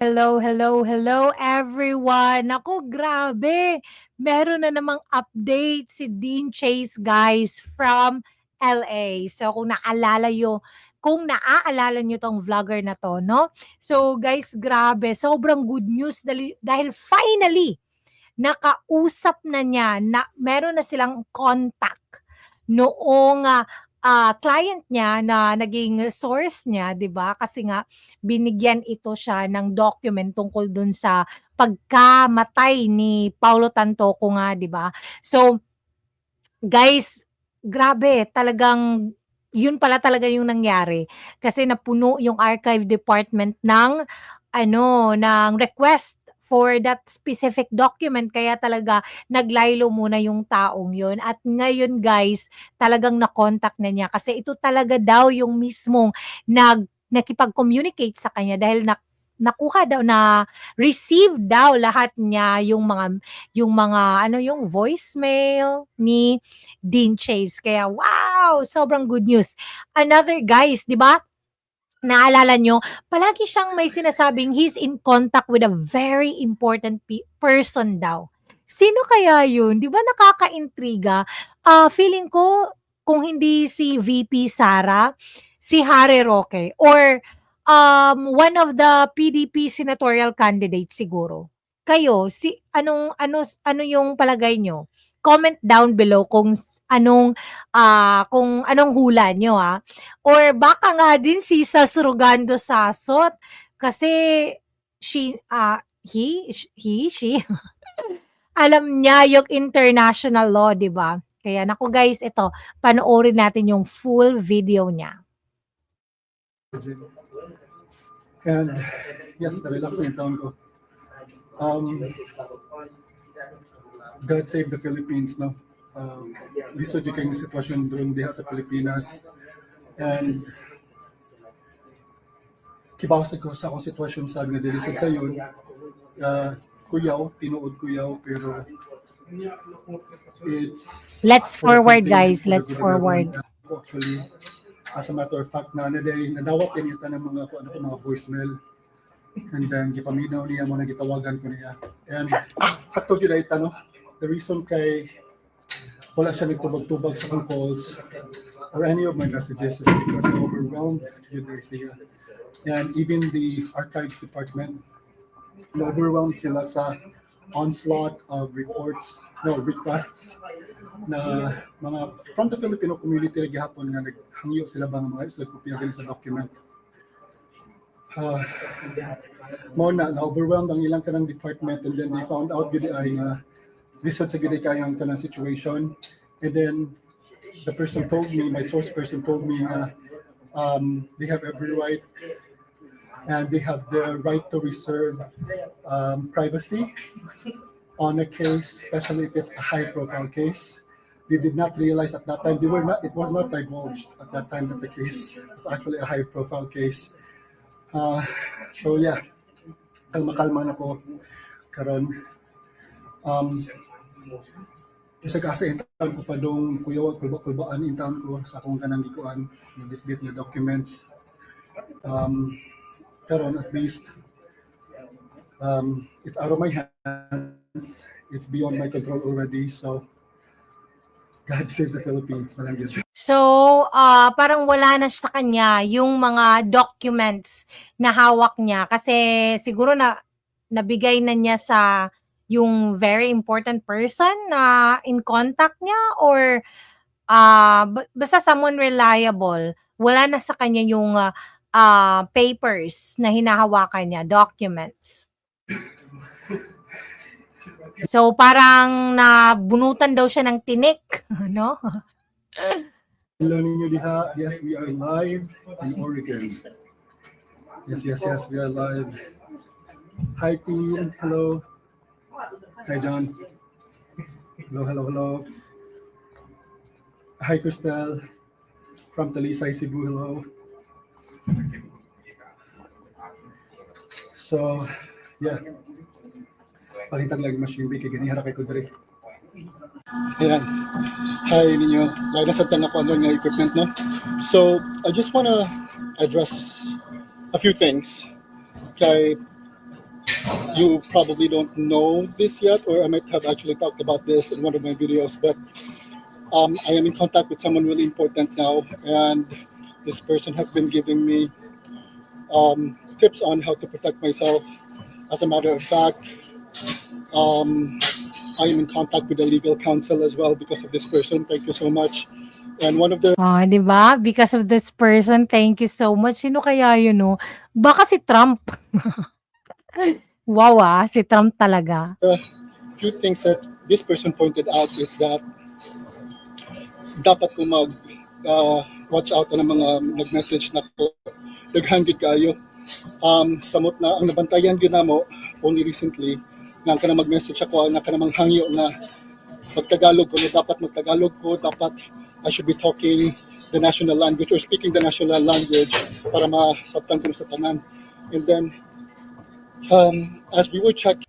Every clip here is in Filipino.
Hello, hello, hello everyone. Naku, grabe. Meron na namang update si Dean Chase guys from LA. So kung naalala yo, kung naaalala nyo tong vlogger na to, no? So guys, grabe. Sobrang good news dahil, finally, nakausap na niya na meron na silang contact noong ah, ah, client niya na naging source niya, 'di ba? Kasi nga binigyan ito siya ng document tungkol dun sa pagkamatay ni Paulo Tantoco nga, 'di ba? So, guys, grabe, talagang yun pala talaga yung nangyari. Kasi napuno yung archive department ng ano, ng request for that specific document kaya talaga naglaylo muna yung taong yun. At ngayon guys talagang na-contact na niya kasi ito talaga daw yung mismong nag nakipag-communicate sa kanya dahil na, nakuha daw na receive daw lahat niya yung mga yung mga ano yung voicemail ni Dean Chase. Kaya wow! Sobrang good news. Another guys di ba naalala nyo, palagi siyang may sinasabing he's in contact with a very important pe- person daw. Sino kaya yun? Di ba nakaka-intriga? Ah, feeling ko, kung hindi si VP Sara, si Harry Roque, or um, one of the PDP senatorial candidates siguro. Kayo, si anong ano ano yung palagay nyo? Comment down below kung anong ah kung anong hula nyo ah. Or baka nga din si Sasrugando Sasot kasi she ah he he she alam niya yung international law, 'di ba? Kaya naku guys, ito panoorin natin yung full video niya. And yes, na-relax na yung taon ko. Um, God save the Philippines, no? Um, lisod yung kayong sitwasyon doon diha sa Pilipinas. And kibawasag ko sa akong sitwasyon sa nga dilisod sa yun. Uh, kuyaw, tinuod kuyaw, pero it's... Let's forward, guys. Let's forward. Actually, as a matter of fact, na naday, nadawat din ita ng mga, ano, mga voicemail. And then, gipaminaw niya mo na gitawagan ko niya. And sakto yun ay no? The reason kay wala siya nagtubag-tubag sa akong calls or any of my messages is because I'm overwhelmed with Garcia. And even the archives department, na-overwhelmed sila sa onslaught of reports, no, requests na mga from the Filipino community na gihapon nga naghangyo sila bang mga isla kopya sa document. Uh, mo na na-overwhelmed ang ilang kanang department and then they found out gud ay nga lisod sa a ay kayang kanang situation and then the person told me my source person told me nga um, they have every right and they have the right to reserve um, privacy on a case, especially if it's a high profile case. They did not realize at that time, they were not, it was not divulged at that time that the case was actually a high profile case. Uh, so yeah, kalma-kalma na ko karon. Um, isa kasi intan ko pa dong kuyaw kulba-kulbaan intan ko sa akong kanang gikuan, yung bit-bit nga documents. Um, karon at least um, it's out of my hands. It's beyond my control already. So, God save the Philippines. na lang yun. So, ah, parang wala na sa kanya yung mga documents na hawak niya kasi siguro na nabigay na niya sa yung very important person na in contact niya or ba- basta someone reliable. Wala na sa kanya yung ah, ah, papers na hinahawakan niya, documents. So parang nabunutan daw siya ng tinik, no? Hello ninyo diha. Yes, we are live in Oregon. Yes, yes, yes, we are live. Hi team. Hello. Hi John. Hello, hello, hello. Hi Christelle from Talisay, Cebu. Hello. So, yeah. Palitan lang yung machine kay ganihara kay Kudri. Ayan. Hi ninyo. Lagi na sa tanga ko ano nga equipment, no? So, I just wanna address a few things. Kay you probably don't know this yet, or I might have actually talked about this in one of my videos, but um, I am in contact with someone really important now, and this person has been giving me um, tips on how to protect myself. As a matter of fact, um, I am in contact with a legal counsel as well because of this person. Thank you so much. And one of the Oh, 'di ba? Because of this person, thank you so much. Sino kaya yun, no? Baka si Trump. wow, ah, si Trump talaga. few things that this person pointed out is that dapat ko mag uh, watch out ng mga nag-message na ko daghan gid kayo. Um samot na ang nabantayan gyud namo only recently nga ka na mag-message ako na ka namang hangyo na magtagalog ko na dapat magtagalog ko dapat I should be talking the national language or speaking the national language para masabtan ko sa tanan. And then um as we were checking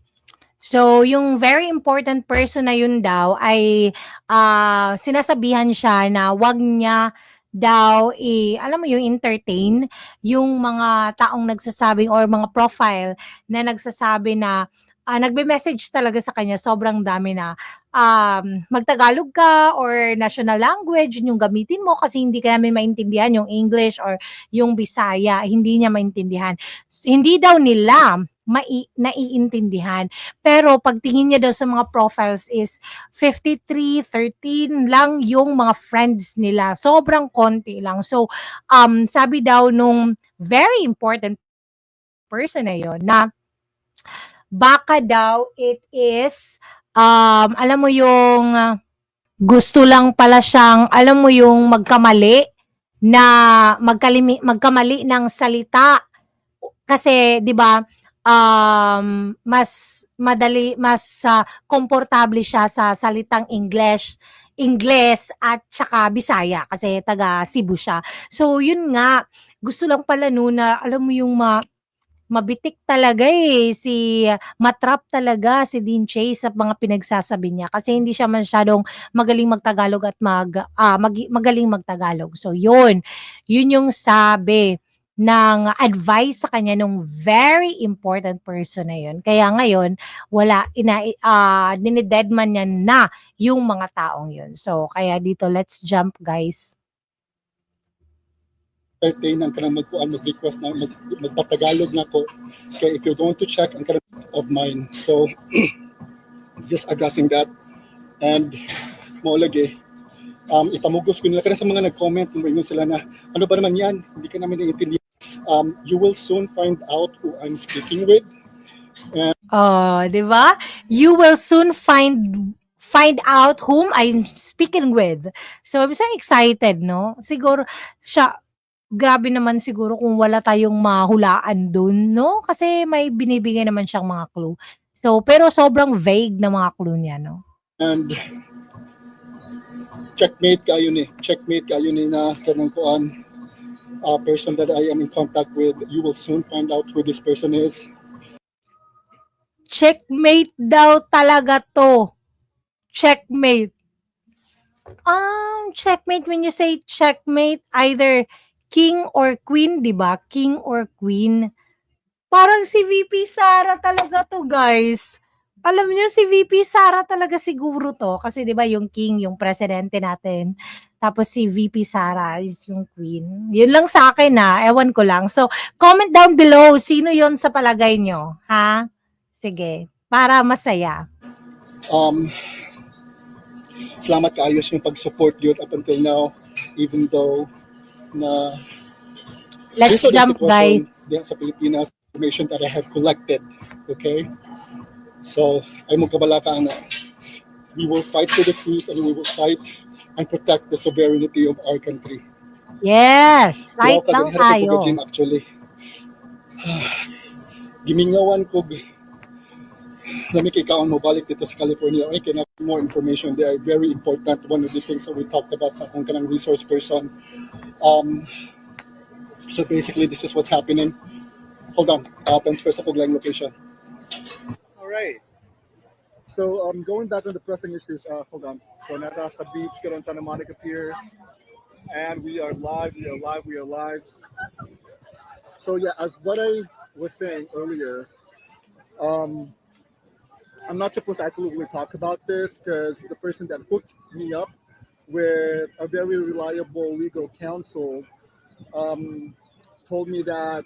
So, yung very important person na yun daw ay ah, sinasabihan siya na wag niya daw i alam mo yung entertain yung mga taong nagsasabing or mga profile na nagsasabi na ah, nagbe-message talaga sa kanya sobrang dami na. Um, magtagalog ka or national language yun yung gamitin mo kasi hindi ka namin maintindihan yung English or yung Bisaya hindi niya maintindihan. Hindi daw nila mai naiintindihan pero pagtingin niya daw sa mga profiles is 53, 13 lang yung mga friends nila. Sobrang konti lang. So, um, sabi daw nung very important person na yon na baka daw it is, um, alam mo yung gusto lang pala siyang, alam mo yung magkamali na magkamali ng salita. Kasi, di ba, um, mas madali, mas ah, komportable siya sa salitang English, Ingles at saka Bisaya kasi taga Cebu siya. So yun nga, gusto lang pala no na alam mo yung ma, mabitik talaga eh si matrap talaga si Dean Chase sa mga pinagsasabi niya kasi hindi siya masyadong magaling magtagalog at mag ah, mag- magaling magtagalog. So yun, yun yung sabi ng advice sa kanya nung very important person na yun. Kaya ngayon, wala, ina, ah dinidedman niya na yung mga taong yun. So, kaya dito, let's jump guys. entertain ang kanang magkuan mag-request na mag, magpatagalog na ko kaya if you're going to check ang kanang of mine. So just addressing that. And mo lagi. Um ipamugos ko nila. Kada sa mga nag-comment mo sila na ano ba naman yan? Hindi ka namin naiintindihan um you will soon find out who I'm speaking with Oh, 'di ba? You will soon find find out whom I'm speaking with. So, I'm so excited, no? Siguro siya grabe naman siguro kung wala tayong mahulaan dun, no? Kasi may binibigay naman siyang mga clue. So, pero sobrang vague na mga clue niya, no? and checkmate kayo ni checkmate kayo ni na kanang kuan uh, person that I am in contact with you will soon find out who this person is Checkmate daw talaga to. Checkmate. Um, checkmate when you say checkmate, either king or queen, di ba? King or queen. Parang si VP Sara talaga to, guys. Alam niyo, si VP Sara talaga siguro to. Kasi di ba yung king, yung presidente natin. Tapos si VP Sara is yung queen. Yun lang sa akin na. Ewan ko lang. So, comment down below. Sino yon sa palagay nyo? Ha? Sige. Para masaya. um salamat kaayos yung pag-support yun up until now even though na Let's jump, guys. sa Pilipinas information that I have collected okay so ay mo kabalaka na we will fight for the truth and we will fight and protect the sovereignty of our country Yes. Fight Wala lang tayo. gagawin, actually gimingawan ko Lami kay kaon mo balik dito sa California. I can have more information. They are very important. One of the things that we talked about sa akong kanang resource person. Um, so basically, this is what's happening. Hold on. Uh, transfer sa kuglang location. All right. So um, going back on the pressing issues, uh, hold on. So nata sa beach, karon Santa Monica Pier. And we are live, we are live, we are live. So yeah, as what I was saying earlier, Um, I'm not supposed to absolutely talk about this because the person that hooked me up with a very reliable legal counsel um, told me that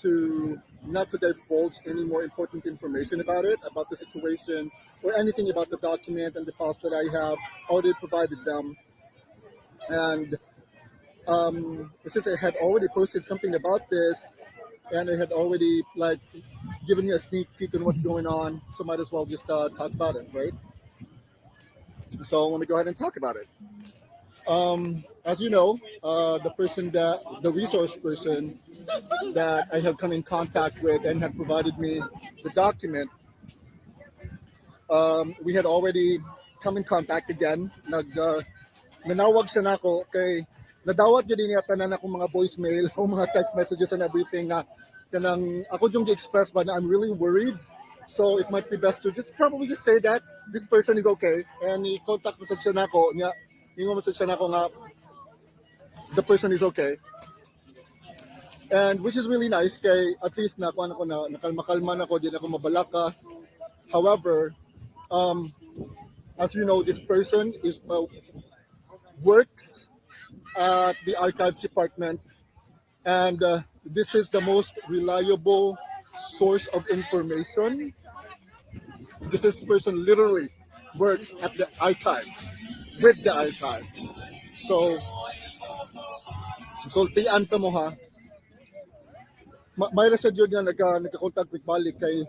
to not to divulge any more important information about it, about the situation, or anything about the document and the files that I have already provided them. And um, since I had already posted something about this, and I had already like given you a sneak peek on what's going on, so might as well just uh, talk about it, right? So let me go ahead and talk about it. Um, as you know, uh, the person that the resource person that I have come in contact with and had provided me the document, um, we had already come in contact again. Nag, uh, nanawag siya na ako kay nadawat yun din yata na akong mga voicemail o mga text messages and everything na kanang ako yung gi-express ba na I'm really worried. So it might be best to just probably just say that this person is okay and i-contact message siya na ako niya yung message siya na ako nga the person is okay. And which is really nice kay at least na ako ako na nakalma-kalma na ako din ako mabalaka. However, um, as you know, this person is uh, works at the archives department, and uh, this is the most reliable source of information. This person literally works at the archives with the archives. So, sultian ka mo ha. Ma may sa yun nga nagka, nagka-contact with balik kay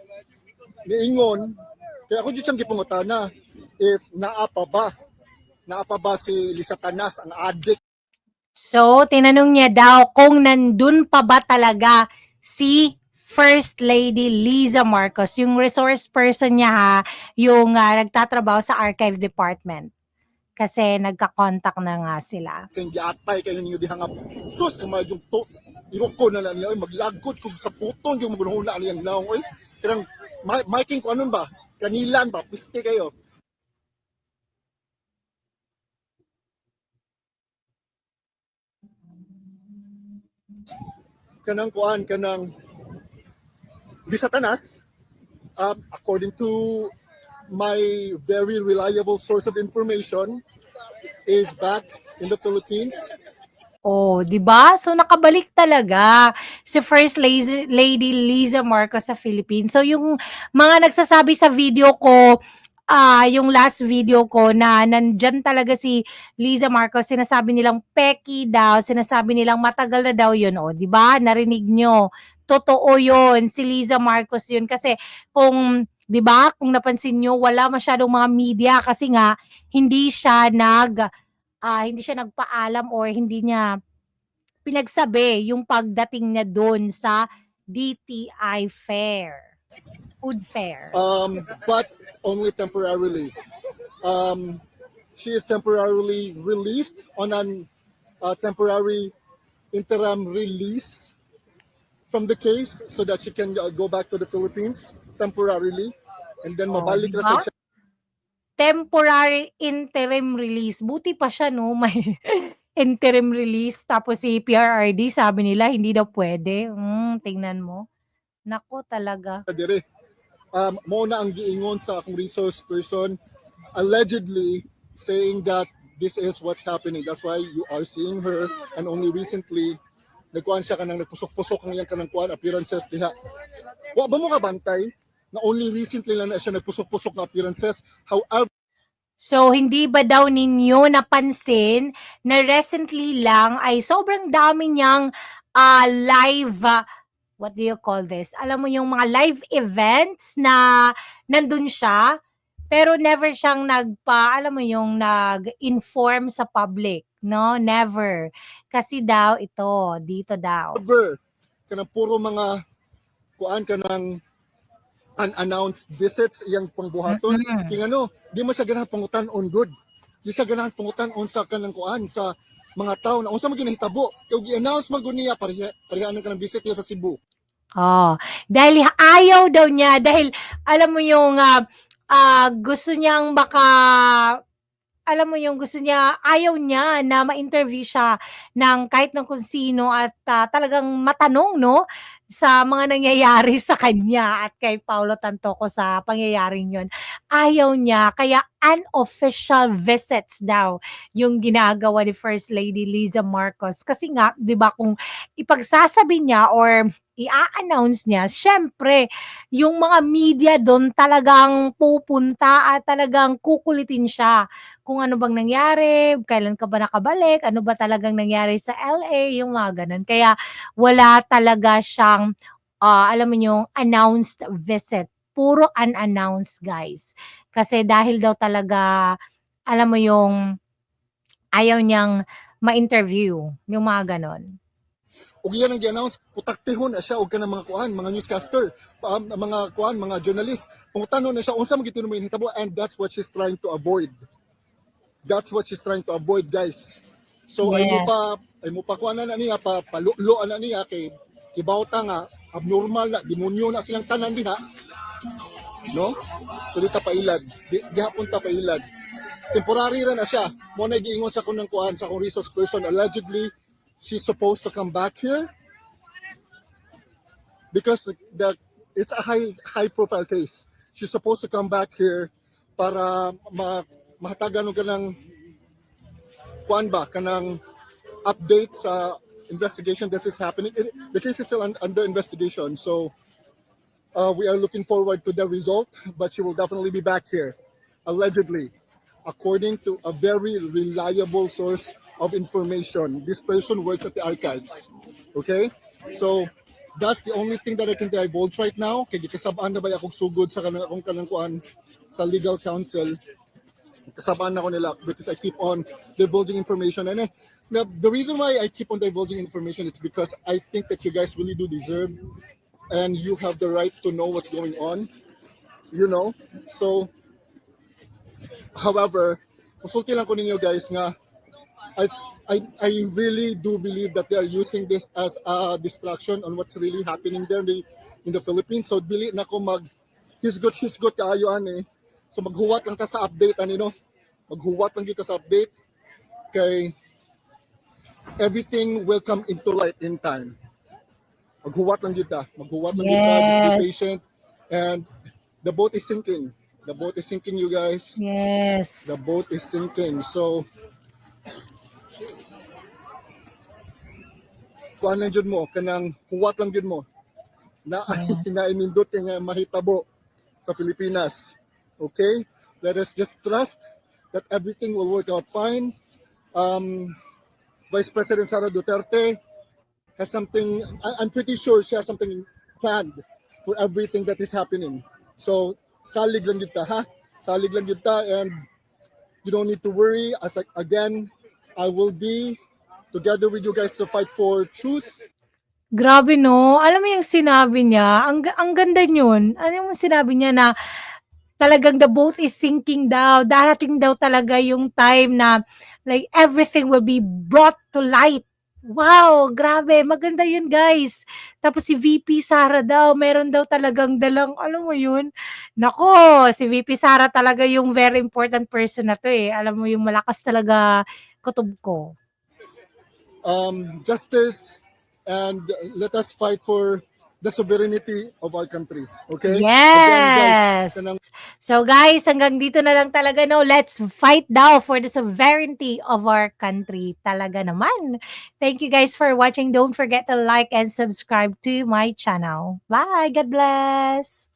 niingon kaya ako dyan siyang gipungutana if naapa ba naapa ba si Lisa Tanas ang addict So, tinanong niya daw kung nandun pa ba talaga si First Lady Liza Marcos, yung resource person niya ha, yung ah, nagtatrabaho sa archive department. Kasi nagka-contact na nga sila. kay giatay kayo ninyo diha nga sus kamay yung to iroko na lang niya oy, maglagkot kung sa puton yung magunahula niyang naong oy kanang miking ko anon ba? Kanilan ba? Piste kayo. Kanang kuan kanang di satanas um, according to my very reliable source of information is back in the Philippines Oh, 'di ba? So nakabalik talaga si First Lady, Liza Marcos sa Philippines. So yung mga nagsasabi sa video ko, ah, yung last video ko na nandyan talaga si Liza Marcos, sinasabi nilang peki daw, sinasabi nilang matagal na daw 'yun, oh, 'di ba? Narinig nyo. Totoo 'yun, si Liza Marcos 'yun kasi kung 'di ba, kung napansin nyo, wala masyadong mga media kasi nga hindi siya nag ah, hindi siya nagpaalam or hindi niya pinagsabi yung pagdating niya doon sa DTI Fair, food fair. um, but only temporarily. Um, she is temporarily released on an uh, temporary interim release from the case so that she can uh, go back to the Philippines temporarily and then Oh, mabalik na diba? sa siya Temporary interim release. Buti pa siya, no? May interim release. Tapos si PRRD, sabi nila, hindi daw pwede. Hmm, tingnan mo. Nako talaga. dire. Um, mo na ang giingon sa akong resource person allegedly saying that this is what's happening. That's why you are seeing her and only recently nagkuhan siya kanang nagpusok-pusok ang iyang kanang kuhan appearances diha. Wa ba mo ka bantay na only recently lang na siya nagpusok-pusok na appearances. However, So, hindi ba daw ninyo napansin na recently lang ay sobrang dami niyang ah, live, ah, what do you call this? Alam mo yung mga live events na nandun siya, pero never siyang nagpa, alam mo yung nag-inform sa public, no? Never. Kasi daw ito, dito daw. kanang puro mga kuan kanang unannounced visits iyang pangbuhaton. Mhm. King ano, di mo siya ganahan pangutan on good. Di siya ganahan pangutan on sa kanang kuan sa mga tao na unsa man ginahitabo. Kaya gi-announce man gud niya pareha pareha na kanang visit niya sa Cebu. Oh, dahil ayaw daw niya dahil alam mo yung ah, ah, gusto niyang baka alam mo yung gusto niya ayaw niya na ma-interview siya ng kahit ng kung sino at ah, talagang matanong no sa mga nangyayari sa kanya at kay Paulo Tantoco sa pangyayaring yun. Ayaw niya, kaya unofficial visits daw yung ginagawa ni First Lady Liza Marcos. Kasi nga, di ba, kung ipagsasabi niya or i-announce niya, syempre, yung mga media doon talagang pupunta at talagang kukulitin siya kung ano bang nangyari, kailan ka ba nakabalik, ano ba talagang nangyari sa LA, yung mga ganun. Kaya wala talaga siyang, ah, alam mo yung announced visit. Puro unannounced, guys. Kasi dahil daw talaga, alam mo yung, ayaw niyang ma-interview, yung mga ganon. ug iyan ang gi-announce putaktihon na siya og kanang mga kuan mga newscaster um, mga kuan mga journalist pangutanon na siya unsa man mo hitabo and that's what she's trying to avoid that's what she's trying to avoid guys. So ay mo Yes. pa ay mo pa kuan na niya pa palulo na niya kay kibawta nga abnormal na demonyo na silang tanan diha no? So dita pailad di, gihapon ta pailad temporary ra na siya. Mo na giingon sa kunang kuan sa akong resource person. Allegedly she's supposed to come back here. Because the it's a high high profile case. She's supposed to come back here para ma mahatagan og kanang kuan ba kanang update sa investigation that is happening. It, the case is still un- under investigation, so uh, we are looking forward to the result. But she will definitely be back here, allegedly, according to a very reliable source of information. This person works at the archives. Okay? So, that's the only thing that I can divulge right now. Kaya kasabaan na ba akong sugod sa kanang akong kanang kuan sa legal counsel. Kasabaan na ko nila because I keep on divulging information. And eh, the, the reason why I keep on divulging information is because I think that you guys really do deserve and you have the right to know what's going on. You know? So, however, consulti lang ko ninyo guys nga I, I, I really do believe that they are using this as a distraction on what's really happening there in the, in the Philippines. So, dili na ko mag he's good. kaayo ani. So maghuwat lang ta sa update ani no. Maghuwat lang kita sa update kay everything will come into light in time. Maghuwat lang kita. Maghuwat lang kita. Just be Yes. patient. And the boat is sinking. The boat is sinking, you guys. Yes. The boat is sinking. So, kuan lang jud mo, kanang huwat lang jud mo. Na, na inindot nga mahitabo sa Pilipinas. Okay? Let us just trust that everything will work out fine. Um, Vice President Sara Duterte has something, I- I'm pretty sure she has something planned for everything that is happening. So, salig lang yun ha? Salig lang yun and you don't need to worry. As I- again, I will be together with you guys to fight for truth. Grabe no, alam mo yung sinabi niya, ang, ang ganda yun. Ano yung sinabi niya na talagang the boat is sinking daw. Darating daw talaga yung time na like everything will be brought to light. Wow, grabe. Maganda yun, guys. Tapos si VP Sara daw, meron daw talagang dalang, alam mo yun? Nako, si VP Sara talaga yung very important person na to eh. Alam mo yung malakas talaga kutob ko. Um, justice, and let us fight for the sovereignty of our country. Okay? Again, guys, Yes. So guys, hanggang dito na lang talaga no. Let's fight now for the sovereignty of our country. Talaga naman. Thank you guys for watching. Don't forget to like and subscribe to my channel. Bye. God bless.